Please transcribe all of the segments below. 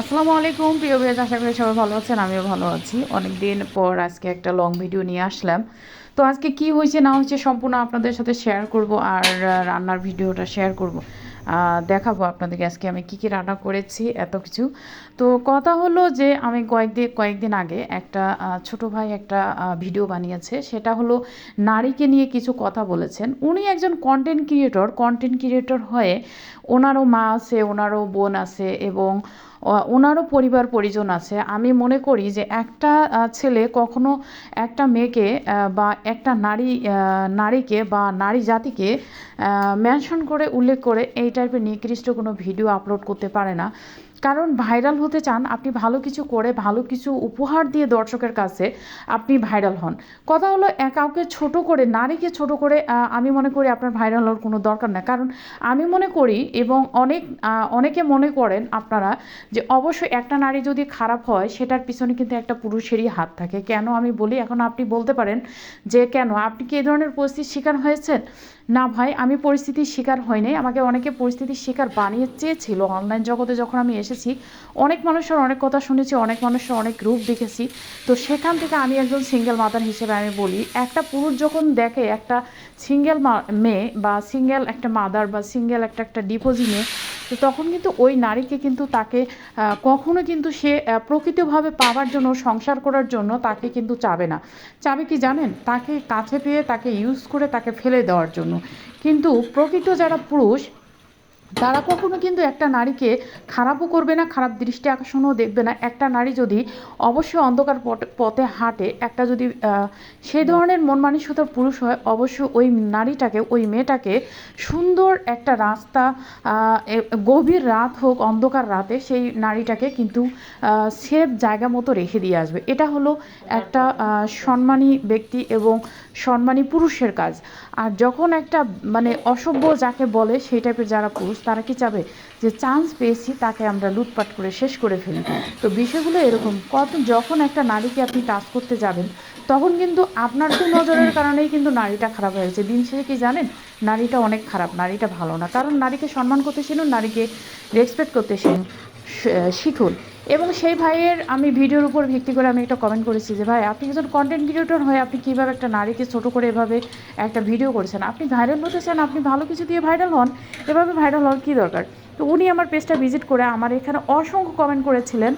আসসালামু আলাইকুম, প্রিয় ভিউয়ার্স, আশা করি সবাই ভালো আছেন, আমিও ভালো আছি। অনেক দিন পর আজকে একটা লং ভিডিও নিয়ে আসলাম। তো আজকে কি হয়েছে, না হয়েছে সম্পূর্ণ আপনাদের সাথে শেয়ার করব আর রান্নার ভিডিওটা শেয়ার করব। দেখাবো আপনাদেরকে আজকে আমি কি কি রান্না করেছি, এত কিছু। তো কথা হলো যে, আমি কয়েকদিন কয়েকদিন আগে একটা ছোট ভাই একটা ভিডিও বানিয়েছে। সেটা হলো নারীকে নিয়ে কিছু কথা বলেছেন। উনি একজন কন্টেন্ট ক্রিয়েটর কন্টেন্ট ক্রিয়েটর হয়ে ওনারও মা আছে, ওনারও বোন আছে এবং ওনারও পরিবার, পরিজন আছে। আমি মনে করি যে একটা ছেলে কখনো একটা মেয়েকে বা একটা নারী নারীকে বা নারী জাতিকে মেনশন করে, উল্লেখ করে এই টাইপের নিকৃষ্ট কোনো ভিডিও আপলোড করতে পারে না। কারণ ভাইরাল হতে চান, আপনি ভালো কিছু করে, ভালো কিছু উপহার দিয়ে দর্শকের কাছে আপনি ভাইরাল হন। কথা হলো কাউকে ছোট করে, নারীকে ছোট করে আমি মনে করি আপনার ভাইরাল হওয়ার কোনো দরকার নেই। কারণ আমি মনে করি এবং অনেক অনেকে মনে করেন আপনারা যে অবশ্যই একটা নারী যদি খারাপ হয়, সেটার পিছনে কিন্তু একটা পুরুষেরই হাত থাকে। কেন আমি বলি? এখন আপনি বলতে পারেন যে কেন? আপনি কি এই ধরনের পরিস্থিতির শিকার হয়েছেন? না ভাই, আমি পরিস্থিতির শিকার হইনি আমাকে অনেকে পরিস্থিতির শিকার বানিয়ে চেয়েছিল। অনলাইন জগতে যখন আমি এসেছি অনেক মানুষের অনেক কথা শুনেছি, অনেক মানুষের অনেক রূপ দেখেছি। তো সেখান থেকে আমি একজন সিঙ্গেল মাদার হিসেবে আমি বলি, একটা পুরুষ যখন দেখে একটা সিঙ্গেল মেয়ে বা সিঙ্গেল একটা মাদার বা সিঙ্গেল একটা একটা ডিপোজি মেয়ে, তো তখন কিন্তু ওই নারীকে কিন্তু তাকে কখনো কিন্তু সে প্রকৃতভাবে পাওয়ার জন্য, সংসার করার জন্য তাকে কিন্তু চাবে না। চাবে কি জানেন? তাকে কাছে পেয়ে তাকে ইউজ করে তাকে ফেলে দেওয়ার জন্য। কিন্তু প্রকৃত যারা পুরুষ তারা কখনো কিন্তু একটা নারীকে খারাপও করবে না, খারাপ দৃষ্টি আকর্ষণও দেখবে না। একটা নারী যদি অবশ্যই অন্ধকার পথে হাঁটে, একটা যদি সেই ধরনের মন মানসিকতার পুরুষ হয়, অবশ্যই ওই নারীটাকে, ওই মেয়েটাকে সুন্দর একটা রাস্তা গভীর রাত হোক, অন্ধকার রাতে সেই নারীটাকে কিন্তু সেফ জায়গা মতো রেখে দিয়ে আসবে। এটা হলো একটা সম্মানী ব্যক্তি এবং সম্মানী পুরুষের কাজ। আর যখন একটা মানে অসভ্য যাকে বলে সেই টাইপের যারা পুরুষ তারা কি চাবে যে চান্স পেয়েছি, তাকে আমরা লুটপাট করে শেষ করে ফেলি? তো বিষয়গুলো এরকম। কত, যখন একটা নারীকে আপনি টাচ করতে যাবেন, তখন কিন্তু আপনার তো নজরের কারণেই কিন্তু নারীটা খারাপ হয়ে গেছে দিন শেষে কি জানেন? নারীটা অনেক খারাপ, নারীটা ভালো না। কারণ নারীকে সম্মান করতে শিখুন, নারীকে রেসপেক্ট করতে শিখুন। শিখুন। এবং সেই ভাইয়ের আমি ভিডিওর উপর ভিত্তি করে আমি একটা কমেন্ট করেছি যে, ভাই, আপনি একজন কন্টেন্ট ক্রিয়েটর হয়ে আপনি কীভাবে একটা নারীকে ছোটো করে এভাবে একটা ভিডিও করেছেন? আপনি ভাইরাল হতে চান, আপনি ভালো কিছু দিয়ে ভাইরাল হন, এভাবে ভাইরাল হওয়ার কী দরকার? তো উনি আমার পেজটা ভিজিট করে আমার এখানে অসংখ্য কমেন্ট করেছিলেন।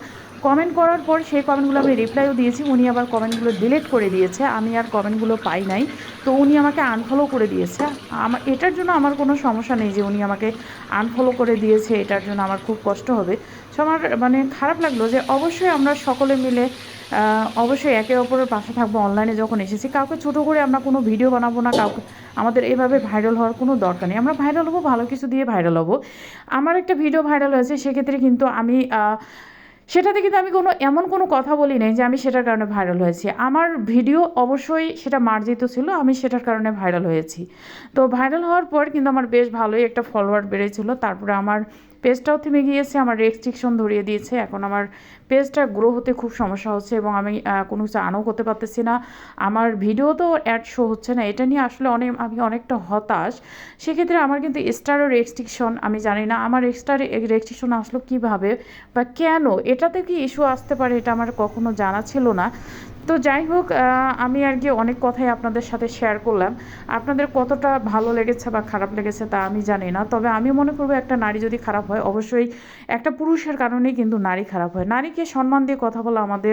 কমেন্ট করার পর সেই কমেন্টগুলো আমি রিপ্লাইও দিয়েছি, উনি আবার কমেন্টগুলো ডিলিট করে দিয়েছে। আমি আর কমেন্টগুলো পাই নাই। তো উনি আমাকে আনফলো করে দিয়েছে। আমার, এটার জন্য আমার কোনো সমস্যা নেই যে উনি আমাকে আনফলো করে দিয়েছে, এটার জন্য আমার খুব কষ্ট হবে। আমার মানে খারাপ লাগল যে অবশ্যই আমরা সকলে মিলে অবশ্যই একে অপরের পাশে থাকব অনলাইনে যখন এসেছি। কাউকে ছোট করে আমরা কোনো ভিডিও বানাবো না, কাউকে, আমাদের এভাবে ভাইরাল হওয়ার কোনো দরকার নেই। আমরা ভাইরাল হব, ভালো কিছু দিয়ে ভাইরাল হব। আমার একটা ভিডিও ভাইরাল হয়েছে, সেক্ষেত্রে কিন্তু আমি সেটাতে কিন্তু আমি কোনো, এমন কোনো কথা বলি নাই যে আমি সেটার কারণে ভাইরাল হয়েছি। আমার ভিডিও অবশ্যই সেটা মার্জিত ছিল, আমি সেটার কারণে ভাইরাল হয়েছি। তো ভাইরাল হওয়ার পর কিন্তু আমার বেশ ভালোই একটা ফলোয়ার বেড়েছিল। তারপরে আমার পেজটাও থেমে গিয়েছে, আমার রেস্ট্রিকশন ধরিয়ে দিয়েছে। এখন আমার পেজটা গ্রো হতে খুব সমস্যা হচ্ছে এবং আমি কোনো কিছু আনও করতে পারতেছি না। আমার ভিডিও তো অ্যাড শো হচ্ছে না, এটা নিয়ে আসলে অনেক, আমি অনেকটা হতাশ। সেক্ষেত্রে আমার কিন্তু এক্সট্রারও রেস্ট্রিকশন আমি জানি না আমার এক্সট্রা রেস্ট্রিকশন আসলো কীভাবে বা কেন? এটাতে কি ইস্যু আসতে পারে এটা আমার কখনো জানা ছিল না। তো যাই হোক আমি আর কি অনেক কথাই আপনাদের সাথে শেয়ার করলাম। আপনাদের কতটা ভালো লেগেছে বা খারাপ লেগেছে তা আমি জানি না, তবে আমি মনে করব একটা নারী যদি খারাপ হয়, অবশ্যই একটা পুরুষের কারণেই কিন্তু নারী খারাপ হয়। নারীকে সম্মান দিয়ে কথা বলা আমাদের